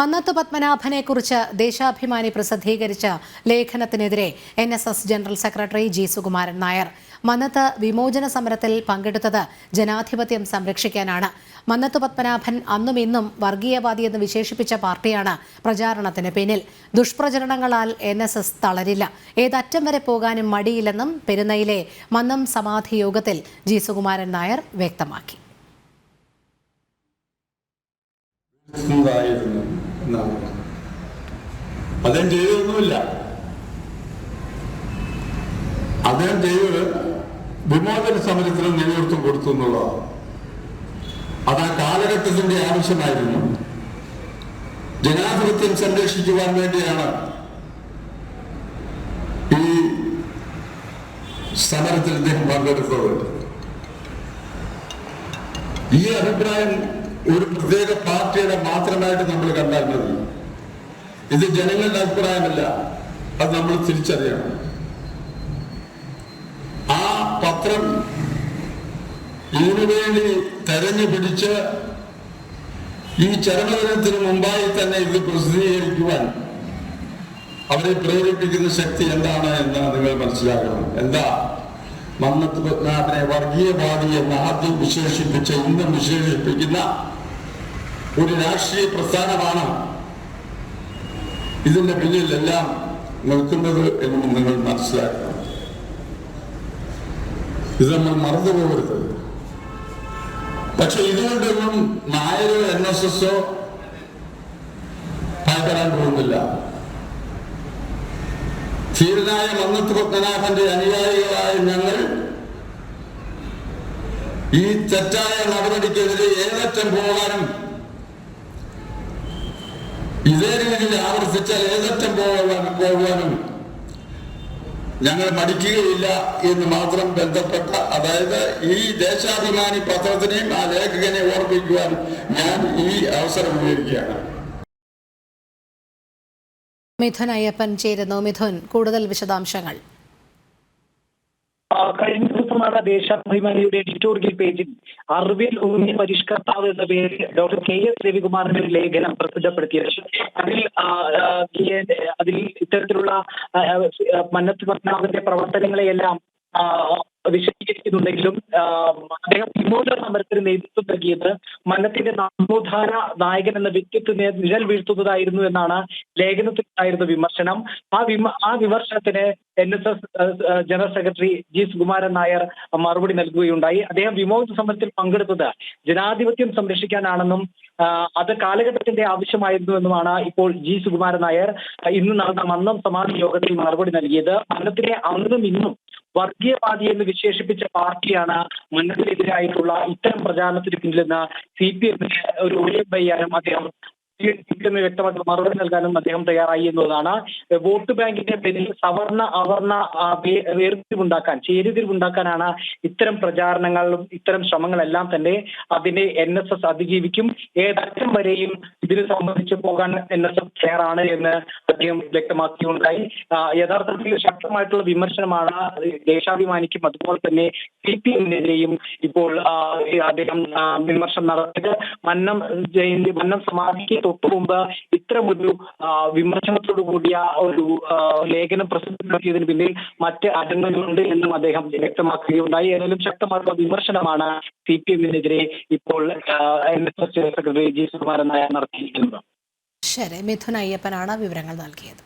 മന്നത്ത് പത്മനാഭനെക്കുറിച്ച് ദേശാഭിമാനി പ്രസിദ്ധീകരിച്ച ലേഖനത്തിനെതിരെ N S S general secretary G Sukumaran Nair. Mannath വിമോചന സമരത്തിൽ പങ്കെടുത്തത് ജനാധിപത്യം സംരക്ഷിക്കാനാണ്. മന്നത്ത് പത്മനാഭൻ അന്നും ഇന്നും വർഗീയവാദി എന്ന് വിശേഷിപ്പിച്ച പാർട്ടിയാണ് പ്രചാരണത്തിന് പിന്നിൽ. ദുഷ്പ്രചരണങ്ങളാൽ എൻ എസ് എസ് തളരില്ല. ഏതറ്റം വരെ പോകാനും മടിയില്ലെന്നും പെരുന്നയിലെ മന്നം സമാധി യോഗത്തിൽ ജി സുകുമാരൻ നായർ വ്യക്തമാക്കി. ഉണ്ടായിരുന്നു എന്നാണ്. അദ്ദേഹം ചെയ്തൊന്നുമില്ല അദ്ദേഹം ചെയ്തത് വിമോചന സമരത്തിന് നേതൃത്വം കൊടുത്തു എന്നുള്ളതാണ്. അത് ആ കാലഘട്ടത്തിന്റെ ആവശ്യമായിരുന്നു. ജനാധിപത്യം സംരക്ഷിക്കുവാൻ വേണ്ടിയാണ് ഈ സമരത്തിൽ അദ്ദേഹം പങ്കെടുത്തത്. ഈ അഭിപ്രായം ഒരു പ്രത്യേക പാർട്ടിയുടെ മാത്രമായിട്ട് നമ്മൾ കണ്ടാൽ മതി ഇത് ജനങ്ങളുടെ അഭിപ്രായമല്ല അത് നമ്മൾ തിരിച്ചറിയണം. ആ പത്രം ഇതിനു വേണ്ടി തെരഞ്ഞു പിടിച്ച് ഈ ചരമദിനത്തിന് മുമ്പായി തന്നെ ഇത് പ്രസിദ്ധീകരിക്കുവാൻ അവരെ പ്രേരിപ്പിക്കുന്ന ശക്തി എന്താണ് എന്ന് നിങ്ങൾ മനസ്സിലാക്കണം. എന്താ? മന്നത്ത് പത്മനാഭനെ വർഗീയവാദി എന്ന് ആദ്യം വിശേഷിപ്പിച്ച ഇന്നും വിശേഷിപ്പിക്കുന്ന ഒരു രാഷ്ട്രീയ പ്രസ്ഥാനമാണ് ഇതിന്റെ പിന്നിലെല്ലാം നിൽക്കുന്നത് എന്ന് നിങ്ങൾ മനസ്സിലാക്കണം. ഇത് നമ്മൾ മറന്നുപോകരുത് പക്ഷെ ഇതുകൊണ്ടൊന്നും നായരോ എൻ എസ് എസോ ഭയപ്പെടാൻ പോകുന്നില്ല. ധീരനായ മന്നത്ത് പത്മനാഭന്റെ അനുയായികളായ ഞങ്ങൾ ഈ തെറ്റായ നടപടിക്കെതിരെ ഏതറ്റം പോകാനും ഇതേ രീതിയിൽ ആവർത്തിച്ചാൽ ഏതറ്റം പോകാനും ഞങ്ങൾ മടിക്കുകയില്ല എന്ന് മാത്രം ബന്ധപ്പെട്ട അതായത് ഈ ദേശാഭിമാനി പത്രത്തിനെയും ആ ലേഖകനെ ഓർമ്മിക്കുവാൻ ഞാൻ ഈ അവസരം ഉപയോഗിക്കുകയാണ്. മിഥുൻ അയ്യപ്പൻ ചേരുന്നു. മിഥുൻ കൂടുതൽ വിശദാംശങ്ങൾ. കഴിഞ്ഞ ദിവസമാണ് ദേശാഭിമാനിയുടെ എഡിറ്റോറിയൽ പേജിൽ അറിവിൽ ഊന്നിയ പരിഷ്കർത്താവ് എന്ന പേരിൽ ഡോക്ടർ കെ എസ് രവികുമാറിന്റെ ഒരു ലേഖനം പ്രസിദ്ധപ്പെടുത്തിയത്. അതിൽ അതിൽ ഇത്തരത്തിലുള്ള മന്നത്ത് പത്മനാഭന്റെ പ്രവർത്തനങ്ങളെയെല്ലാം ആ, വിശദീകരിക്കുന്നുണ്ടെങ്കിലും അദ്ദേഹം വിമോചന സമരത്തിന് നേതൃത്വം നൽകിയത് മന്നത്തിന്റെ നവോത്ഥാന നായകൻ എന്ന വ്യക്തിത്വത്തെ നിഴൽ വീഴ്ത്തുന്നതായിരുന്നു എന്നാണ് ലേഖനത്തിലുണ്ടായിരുന്ന വിമർശനം. ആ വിമ ആ വിമർശനത്തിന് N S S general secretary G Sukumaran Nair മറുപടി നൽകുകയുണ്ടായി. അദ്ദേഹം വിമോചന സമരത്തിൽ പങ്കെടുത്തത് ജനാധിപത്യം സംരക്ഷിക്കാനാണെന്നും അത് കാലഘട്ടത്തിന്റെ ആവശ്യമായിരുന്നു എന്നുമാണ് ഇപ്പോൾ ജി സുകുമാരൻ നായർ ഇന്ന് നടന്ന മന്നം സമാധി യോഗത്തിൽ മറുപടി നൽകിയത്. മരണത്തിലെ അന്നും ഇന്നും വർഗീയവാദി എന്ന് വിശേഷിപ്പിച്ച പാർട്ടിയാണ് മുന്നണിക്കെതിരായിട്ടുള്ള ഇത്തരം പ്രചാരണത്തിന് പിന്നിലെന്ന് സി പി എമ്മിന് ഒരു ഒഴിയം വയ്യാനും അദ്ദേഹം എന്ന് വ്യക്തമായിട്ട് മറുപടി നൽകാനും അദ്ദേഹം തയ്യാറായി എന്നതാണ്. വോട്ട് ബാങ്കിന്റെ പേരിൽ സവർണ അവർണ വേർതിരിവുണ്ടാക്കാൻ ചേരിതിരിവുണ്ടാക്കാനാണ് ഇത്തരം പ്രചാരണങ്ങളും ഇത്തരം ശ്രമങ്ങളെല്ലാം തന്നെ അതിനെ എൻ എസ് എസ് അതിജീവിക്കും. ഏതറ്റം വരെയും ഇതിനെ സംബന്ധിച്ച് പോകാൻ എൻ എസ് എസ് തയ്യാറാണ് എന്ന് അദ്ദേഹം വ്യക്തമാക്കിയുണ്ടായി. യഥാർത്ഥത്തിൽ ശക്തമായിട്ടുള്ള വിമർശനമാണ് ദേശാഭിമാനിക്കും. അതുപോലെ തന്നെ സി പി എമ്മിനെതിരെയും ഇപ്പോൾ അദ്ദേഹം വിമർശനം നടത്തിയത് മന്നം ജയന്തി മന്നം സമാധിക്ക് തൊട്ടു മുമ്പ് ഇത്തരമൊരു വിമർശനത്തോടു കൂടിയ ഒരു ലേഖനം പ്രസിദ്ധപ്പെടുത്തിയതിന് പിന്നിൽ മറ്റ് അജണ്ടകളുണ്ട് എന്നും അദ്ദേഹം വ്യക്തമാക്കുകയുണ്ടായി. ഏതായാലും ശക്തമായ വിമർശനമാണ് സി പി എമ്മിനെതിരെ ഇപ്പോൾ N S S secretary G Sukumaran Nair നടത്തിയിരിക്കുന്നത്. ശരി മിഥുൻ അയ്യപ്പനാണ് വിവരങ്ങൾ നൽകിയത്.